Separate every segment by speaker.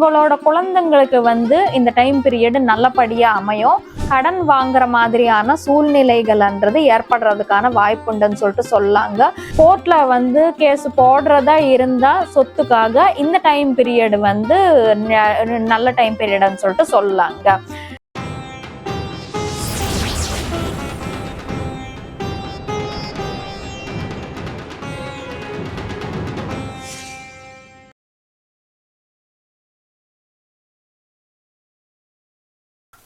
Speaker 1: உங்களோட குழந்தைங்களுக்கு வந்து இந்த டைம் பீரியடு நல்லபடியாக அமையும். கடன் வாங்குற மாதிரியான சூழ்நிலைகள்ன்றது ஏற்படுறதுக்கான வாய்ப்புண்டுன்னு சொல்லிட்டு சொல்லாங்க. கோர்ட்ல வந்து கேஸ் போடுறதா இருந்தா சொத்துக்காக இந்த டைம் பீரியடு வந்து நல்ல டைம் பீரியடுன்னு சொல்லிட்டு சொல்லாங்க.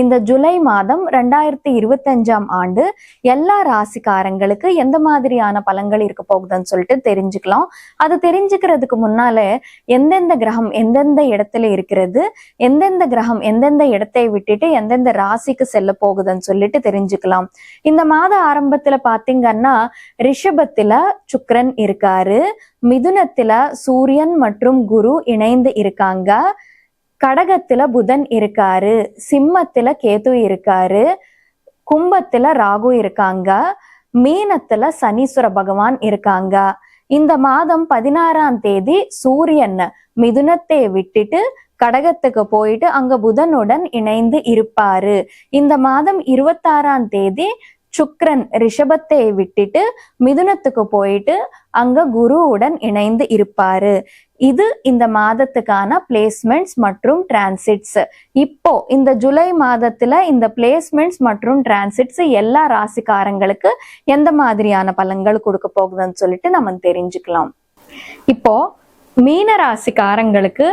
Speaker 1: இந்த ஜூலை மாதம் ரெண்டாயிரத்தி இருபத்தஞ்சாம் ஆண்டு எல்லா ராசிக்காரங்களுக்கு எந்த மாதிரியான பலன்கள் இருக்க போகுதுன்னு சொல்லிட்டு தெரிஞ்சுக்கலாம். அது தெரிஞ்சுக்கிறதுக்கு முன்னால எந்தெந்த கிரகம் எந்தெந்த இடத்துல இருக்கிறது எந்தெந்த கிரகம் எந்தெந்த இடத்தை விட்டுட்டு எந்தெந்த ராசிக்கு செல்ல போகுதுன்னு சொல்லிட்டு தெரிஞ்சுக்கலாம். இந்த மாத ஆரம்பத்துல பாத்தீங்கன்னா ரிஷபத்துல சுக்ரன் இருக்காரு மிதுனத்துல சூரியன் மற்றும் குரு இணைந்து இருக்காங்க. கடகத்துல புதன் இருக்காரு சிம்மத்துல கேது இருக்காரு கும்பத்துல ராகு இருக்காங்க மீனத்துல சனீஸ்வர பகவான் இருக்காங்க. இந்த மாதம் பதினாறாம் தேதி சூரியன் மிதுனத்தை விட்டுட்டு கடகத்துக்கு போயிட்டு அங்க புதனுடன் இணைந்து இருப்பாரு. இந்த மாதம் இருபத்தாறாம் தேதி சுக்ரன் ரிஷபத்தை விட்டுட்டு மிதுனத்துக்கு போயிட்டு அங்க குருவுடன் இணைந்து இருப்பாரு. இது இந்த மாதத்துக்கான பிளேஸ்மெண்ட்ஸ் மற்றும் டிரான்சிட்ஸ் இப்போ இந்த ஜூலை மாதத்துல இந்த பிளேஸ்மெண்ட்ஸ் மற்றும் டிரான்சிட்ஸ் எல்லா ராசிக்காரங்களுக்கு எந்த மாதிரியான பலன்கள் கொடுக்க போகுதுன்னு சொல்லிட்டு நம்ம தெரிஞ்சுக்கலாம். இப்போ மீன ராசிக்காரங்களுக்கு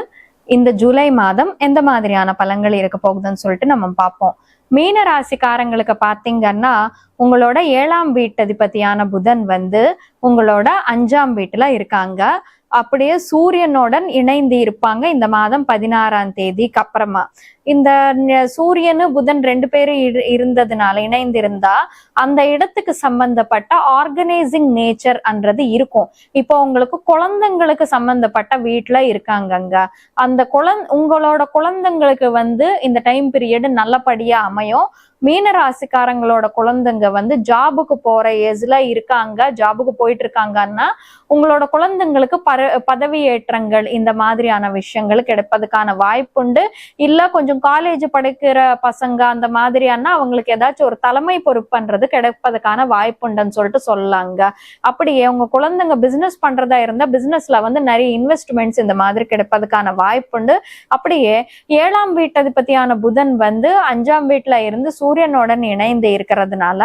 Speaker 1: இந்த ஜூலை மாதம் எந்த மாதிரியான பலன்கள் இருக்க போகுதுன்னு சொல்லிட்டு நம்ம பார்ப்போம். மீன ராசிக்காரங்களுக்கு பாத்தீங்கன்னா உங்களோட ஏழாம் வீட்டதிபதியான புதன் வந்து உங்களோட அஞ்சாம் வீட்டுல இருக்காங்க. அப்படியே சூரியனுடன் இணைந்து இருப்பாங்க. இந்த மாதம் பதினாறாம் தேதிக்கு அப்புறமா. இந்த சூரியனு புதன் ரெண்டு பேரும் இரு- இருந்ததுனால இணைந்திருந்தா அந்த இடத்துக்கு சம்பந்தப்பட்ட ஆர்கனைசிங் நேச்சர் அன்றது இருக்கும். இப்போ உங்களுக்கு குழந்தைங்களுக்கு சம்பந்தப்பட்ட வீட்டுல இருக்காங்கங்க. அந்த குழந் உங்களோட குழந்தைங்களுக்கு வந்து இந்த டைம் பீரியட் நல்லபடியா அமையும். மீன ராசிக்காரங்களோட குழந்தைங்க வந்து ஜாபுக்கு போற ஏஜ்ல இருக்காங்க ஜாபுக்கு போயிட்டு இருக்காங்கன்னா உங்களோட குழந்தைங்களுக்கு பர பதவி ஏற்றங்கள் இந்த மாதிரியான விஷயங்கள் கிடைப்பதுக்கான வாய்ப்புண்டு. இல்ல கொஞ்சம் காலேஜ் படிக்கிற பசங்க அந்த மாதிரியான அவங்களுக்கு ஏதாச்சும் ஒரு தலைமை பொறுப்புன்றது கிடைப்பதுக்கான வாய்ப்புண்டுன்னு சொல்லிட்டு சொல்லலாங்க அப்படியே உங்க குழந்தைங்க பிசினஸ் பண்றதா இருந்தா பிசினஸ்ல வந்து நிறைய இன்வெஸ்ட்மெண்ட்ஸ் இந்த மாதிரி கிடைப்பதுக்கான வாய்ப்புண்டு. அப்படியே ஏழாம் வீட்டதிபதியான புதன் வந்து அஞ்சாம் வீட்டுல இருந்து சூரியனுடன் இணைந்து இருக்கிறதுனால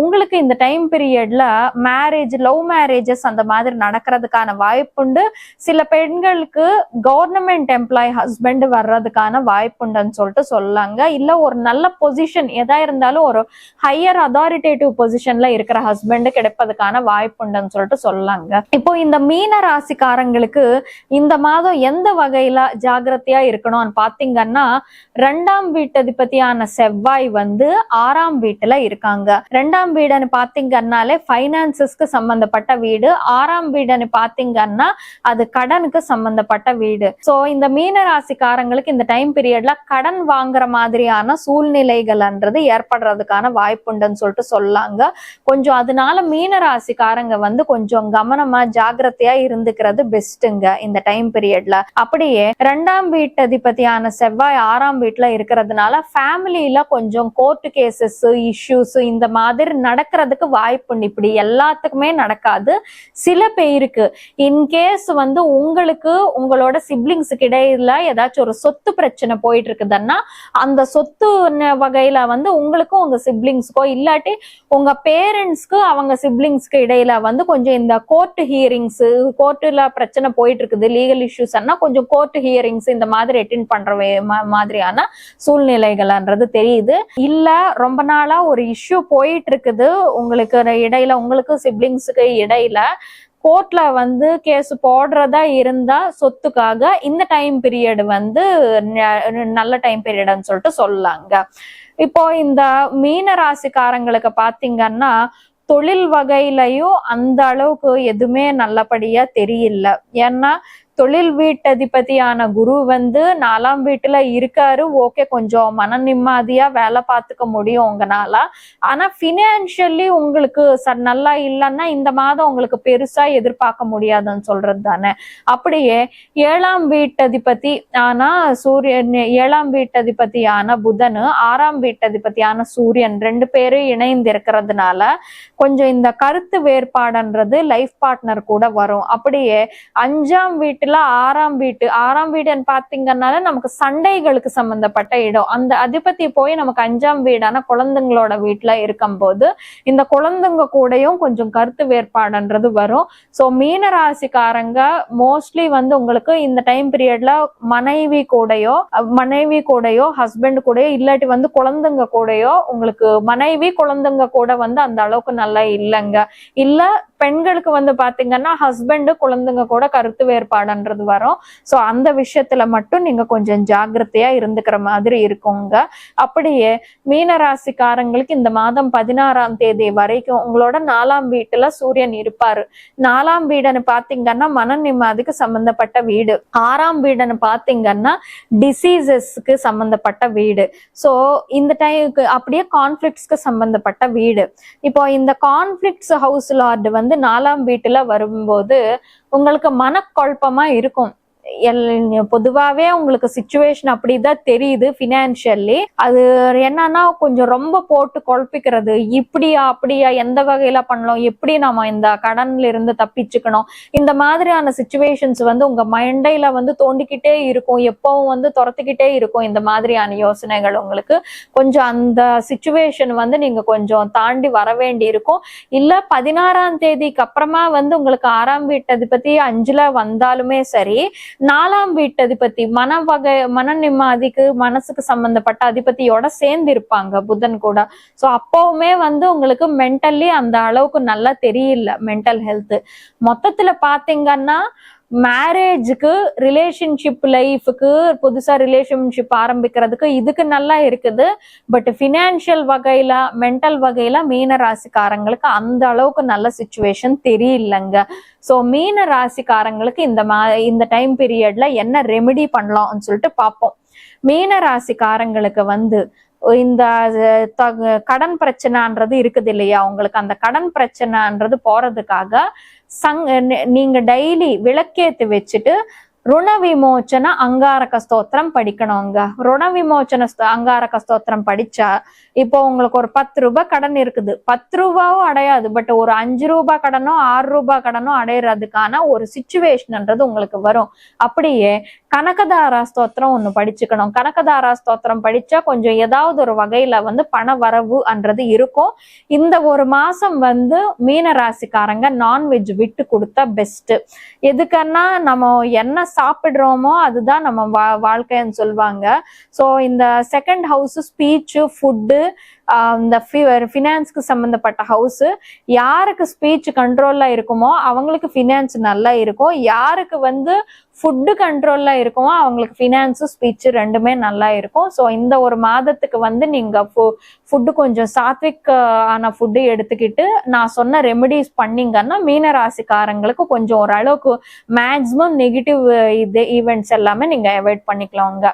Speaker 1: உங்களுக்கு இந்த டைம் பீரியட்ல மேரேஜ் லவ் மேரேஜஸ் அந்த மாதிரி நடக்கிறதுக்கான வாய்ப்புண்டு. சில பெண்களுக்கு கவர்மெண்ட் எம்ப்ளாய் ஹஸ்பண்ட் வர்றதுக்கான வாய்ப்புண்டுன்னு சொல்லிட்டு சொல்லாங்க. இல்ல ஒரு நல்ல பொசிஷன் எதா இருந்தாலும் ஒரு ஹையர் அதாரிட்டேட்டிவ் பொசிஷன்ல இருக்கிற ஹஸ்பண்ட் கிடைப்பதுக்கான வாய்ப்புண்டுன்னு சொல்லிட்டு சொல்லாங்க. இப்போ இந்த மீன ராசிக்காரங்களுக்கு இந்த மாதம் எந்த வகையில ஜாகிரதையா இருக்கணும்னு பாத்தீங்கன்னா ரெண்டாம் வீட்டதிபதியான செவ்வாய் வந்து ஆறாம் வீட்டுல இருக்காங்க. ரெண்டாம் வீடுன்னு பாத்தீங்கன்னாலே ஃபைனான்சஸ்க்கு சம்பந்தப்பட்ட வீடு. ஆறாம் வீடுன்னு பாத்தீங்கன்னா அது கடனுக்கு சம்பந்தப்பட்ட வீடு. சோ இந்த மீன ராசிக்காரங்களுக்கு இந்த டைம் பீரியட்ல கடன் வாங்குற மாதிரியான சூழ்நிலைகள்ன்றது ஏற்படுறதுக்கான வாய்ப்புண்டுன்னு சொல்லிட்டு சொல்லாங்க. கொஞ்சம் அதனால மீன ராசிக்காரங்க வந்து கொஞ்சம் கவனமா ஜாக்கிரதையா இருந்துக்கிறது பெஸ்ட்டுங்க இந்த டைம் பீரியட்ல அப்படியே ரெண்டாம் வீட்டு அதிபதியான செவ்வாய் ஆறாம் வீட்டுல இருக்கிறதுனால ஃபேமிலியில கொஞ்சம் கோர்ட்டு கேசஸ் இஷ்யூஸ் இந்த மாதிரி நடக்கிறதுக்கு வாய்ப்புண்டு இப்படி எல்லாத்துக்குமே நடக்காது. சில பேருக்கு இன்கேஸ் வந்து உங்களுக்கு உங்களோட சிப்ளிங்ஸுக்கு இடையில ஏதாச்சும் ஒரு சொத்து பிரச்சனை போயிட்டு இருக்குதுன்னா அந்த சொத்து வகையில வந்து உங்களுக்கும் உங்க சிப்ளிங்ஸ்க்கோ இல்லாட்டி உங்க பேரண்ட்ஸ்க்கு அவங்க சிப்ளிங்ஸ்க்கு இடையில வந்து கொஞ்சம் இந்த கோர்ட் ஹியரிங்ஸ் கோர்ட்டுல பிரச்சனை போயிட்டு இருக்குது லீகல் இஷ்யூஸ் கொஞ்சம் கோர்ட் ஹியரிங்ஸ் இந்த மாதிரி அட்டென்ட் பண்ற மா- மாதிரியான சூழ்நிலைகள்ன்றது தெரியுது. இல்ல ரொம்ப நாளா ஒரு இஷ்யூ போயிட்டு இருக்குது உங்களுக்கு இடையில உங்களுக்கு சிப்ளிங்ஸுக்கு இடையில கோர்ட்ல வந்து கேஸ் போடுறதா இருந்தா சொத்துக்காக இந்த டைம் பீரியட் வந்து நல்ல டைம் பீரியட்னு சொல்லிட்டு சொல்லலாங்க இப்போ இந்த மீன ராசிக்காரங்களுக்கு பாத்தீங்கன்னா
Speaker 2: தொழில் வகையிலையும் அந்த அளவுக்கு எதுவுமே நல்லபடியா தெரியல. ஏன்னா தொழில் வீட்டதிபதியான குரு வந்து நாலாம் வீட்டுல இருக்காரு. ஓகே கொஞ்சம் மன நிம்மதியா வேலை பார்த்துக்க முடியும் உங்களால ஆனா பினான்சியலி உங்களுக்கு ச நல்லா இல்லைன்னா இந்த மாதம் உங்களுக்கு பெருசா எதிர்பார்க்க முடியாதுன்னு சொல்றது தானே. அப்படியே ஏழாம் வீட்டதிபதி ஆனா சூரியன் ஏழாம் வீட்டதிபதியான புதன் ஆறாம் வீட்டதிபதியான சூரியன் ரெண்டு பேரும் இணைந்து இருக்கிறதுனால கொஞ்சம் இந்த கருத்து வேறுபாடுன்றது லைஃப் பார்ட்னர் கூட வரும். அப்படியே அஞ்சாம் வீட்டு வீட்டுல ஆறாம் வீட்டு ஆறாம் வீடுன்னு பாத்தீங்கன்னால நமக்கு சண்டைகளுக்கு சம்பந்தப்பட்ட இடம். அந்த அதிபதி போய் நமக்கு அஞ்சாம் வீடான குழந்தைங்களோட வீட்டுல இருக்கும்போது இந்த குழந்தைங்க கூடயும் கொஞ்சம் கருத்து வேறுபாடுன்றது வரும். ஸோ மீன ராசிக்காரங்க மோஸ்ட்லி வந்து உங்களுக்கு இந்த டைம் பீரியட்ல மனைவி கூடயோ மனைவி கூடயோ ஹஸ்பண்ட் கூடயோ இல்லாட்டி வந்து குழந்தைங்க கூடயோ உங்களுக்கு மனைவி குழந்தைங்க கூட வந்து அந்த அளவுக்கு நல்லா இல்லைங்க. இல்ல பெண்களுக்கு வந்து பாத்தீங்கன்னா ஹஸ்பண்டு குழந்தைங்க கூட கருத்து வேறுபாடுன்றது வரும். ஸோ அந்த விஷயத்துல மட்டும் நீங்க கொஞ்சம் ஜாக்கிரதையா இருந்துக்கிற மாதிரி இருக்குங்க. அப்படியே மீனராசிக்காரங்களுக்கு இந்த மாதம் பதினாறாம் தேதி வரைக்கும் உங்களோட நாலாம் வீட்டுல சூரியன் இருப்பாரு. நாலாம் வீடுன்னு பாத்தீங்கன்னா மன நிம்மதிக்கு சம்பந்தப்பட்ட வீடு. ஆறாம் வீடுன்னு பாத்தீங்கன்னா டிசீசஸ்க்கு சம்பந்தப்பட்ட வீடு. ஸோ இந்த டைமுக்கு அப்படியே கான்ஃபிளிக்ஸ்க்கு சம்பந்தப்பட்ட வீடு. இப்போ இந்த கான்ஃபிளிக்ஸ் ஹவுஸ் லார்டு வந்து நாலாம் வீட்டுல வரும்போது உங்களுக்கு மனக்குழப்பமா இருக்கும். எல்- பொதுவாவே உங்களுக்கு சுச்சுவேஷன் அப்படிதான் தெரியுது ஃபினான்ஷியல்லி அது என்னன்னா கொஞ்சம் ரொம்ப போட்டு குழப்பிக்கிறது. இப்படியா அப்படியா எந்த வகையில பண்ணலாம்? எப்படி நம்ம இந்த கடன்ல இருந்து தப்பிச்சுக்கணும்? இந்த மாதிரியான சுச்சுவேஷன்ஸ் வந்து உங்க மைண்டையில வந்து தோண்டிக்கிட்டே இருக்கும். எப்பவும் வந்து துரத்துக்கிட்டே இருக்கும் இந்த மாதிரியான யோசனைகள் உங்களுக்கு. கொஞ்சம் அந்த சுச்சுவேஷன் வந்து நீங்க கொஞ்சம் தாண்டி வர வேண்டி இருக்கும் இல்ல பதினாறாம் தேதிக்கு அப்புறமா வந்து உங்களுக்கு ஆறாம் வீட்டு அதிபதி அஞ்சுல வந்தாலுமே சரி நாலாம் வீட்டு அதிபதி மன வகை மன நிம்மதிக்கு மனசுக்கு சம்பந்தப்பட்ட அதிபதியோட சேர்ந்து இருப்பாங்க புதன் கூட. சோ அப்பவுமே வந்து உங்களுக்கு மென்டல்லி அந்த அளவுக்கு நல்லா தெரியல மென்டல் ஹெல்த் மொத்தத்துல பாத்தீங்கன்னா மேரேஜுக்கு ரிலேஷன்ஷிப் லைஃபுக்கு புதுசா ரிலேஷன்ஷிப் ஆரம்பிக்கிறதுக்கு இதுக்கு நல்லா இருக்குது. பட் ஃபினான்ஷியல் வகையில மென்டல் வகையில மீன ராசிக்காரங்களுக்கு அந்த அளவுக்கு நல்ல சுச்சுவேஷன் தெரியலங்க. ஸோ மீன ராசிக்காரங்களுக்கு இந்த மா இந்த டைம் பீரியட்ல என்ன ரெமெடி பண்ணலாம்னு சொல்லிட்டு பார்ப்போம். மீன ராசிக்காரங்களுக்கு வந்து இந்த கடன் பிரச்சனைன்றது இருக்குது இல்லையா? உங்களுக்கு அந்த கடன் பிரச்சனைன்றது போறதுக்காக சங் நீங்கள் நீங்க டெய்லி விளக்கேத்து வச்சுட்டு ருண விமோச்சன அங்காரக ஸ்தோத்திரம் படிக்கணுங்க. ருண விமோச்சன அங்காரக ஸ்தோத்திரம் படிச்சா இப்போ உங்களுக்கு ஒரு பத்து ரூபாய் கடன் இருக்குது. பத்து ரூபாவும் அடையாது பட் ஒரு அஞ்சு ரூபாய் கடனோ ஆறு ரூபாய் கடனோ அடையிறதுக்கான ஒரு சுச்சுவேஷன்ன்றது உங்களுக்கு வரும். அப்படியே கனகதாரா ஸ்தோத்திரம் ஒன்று படிச்சுக்கணும். கனகதாரா ஸ்தோத்திரம் படிச்சா கொஞ்சம் ஏதாவது ஒரு வகையில வந்து பண வரவு அன்றது இருக்கும். இந்த ஒரு மாசம் வந்து மீன ராசிக்காரங்க நான்வெஜ் விட்டு கொடுத்தா பெஸ்ட் எதுக்கன்னா நம்ம என்ன சாப்பிடுறோமோ அதுதான் நம்ம வா வாழ்க்கைன்னு சொல்லுவாங்க ஸோ இந்த second house speech food Um, இந்த ஃபினான்ஸ்க்கு uh, சம்மந்தப்பட்ட ஹவுஸு யாருக்கு ஸ்பீச் கண்ட்ரோலில் இருக்குமோ அவங்களுக்கு ஃபினான்ஸ் நல்லா இருக்கும். யாருக்கு வந்து ஃபுட்டு கண்ட்ரோலில் இருக்குமோ அவங்களுக்கு ஃபினான்ஸு ஸ்பீச்சு ரெண்டுமே நல்லா இருக்கும். ஸோ இந்த ஒரு மாதத்துக்கு வந்து நீங்கள் ஃபு ஃபுட்டு கொஞ்சம் சாத்விக் ஆன ஃபுட்டு எடுத்துக்கிட்டு நான் சொன்ன ரெமெடிஸ் பண்ணிங்கன்னா மீனராசிக்காரங்களுக்கு கொஞ்சம் ஓரளவுக்கு மேக்ஸிமம் நெகட்டிவ் uh, இது ஈவெண்ட்ஸ் எல்லாமே நீங்கள் அவாய்ட் பண்ணிக்கலாங்க.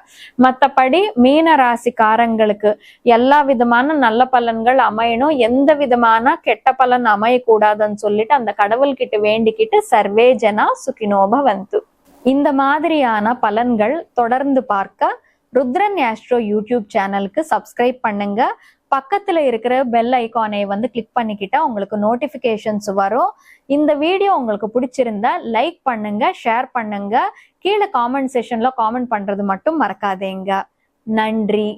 Speaker 2: மற்றபடி மீனராசிக்காரங்களுக்கு எல்லா விதமான நல்ல பலன்கள் அமையணும். எந்த விதமான கெட்ட பலன் அமையக்கூடாதுன்னு சொல்லிட்டு அந்த கடவுள்கிட்ட வேண்டிக்கிட்டு சர்வே ஜனா சுகினோப வந்து இந்த மாதிரியான பலன்கள் தொடர்ந்து பார்க்க ருத்ரன் ஆஸ்ட்ரோ யூடியூப் சேனலுக்கு சப்ஸ்கிரைப் பண்ணுங்க. பக்கத்தில் இருக்கிற பெல் ஐகானை வந்து கிளிக் பண்ணிக்கிட்டா உங்களுக்கு நோட்டிஃபிகேஷன்ஸ் வரும். இந்த வீடியோ உங்களுக்கு பிடிச்சிருந்தா லைக் பண்ணுங்க ஷேர் பண்ணுங்க. கீழே காமெண்ட் செஷன்ல காமெண்ட் பண்றது மட்டும் மறக்காதீங்க. நன்றி.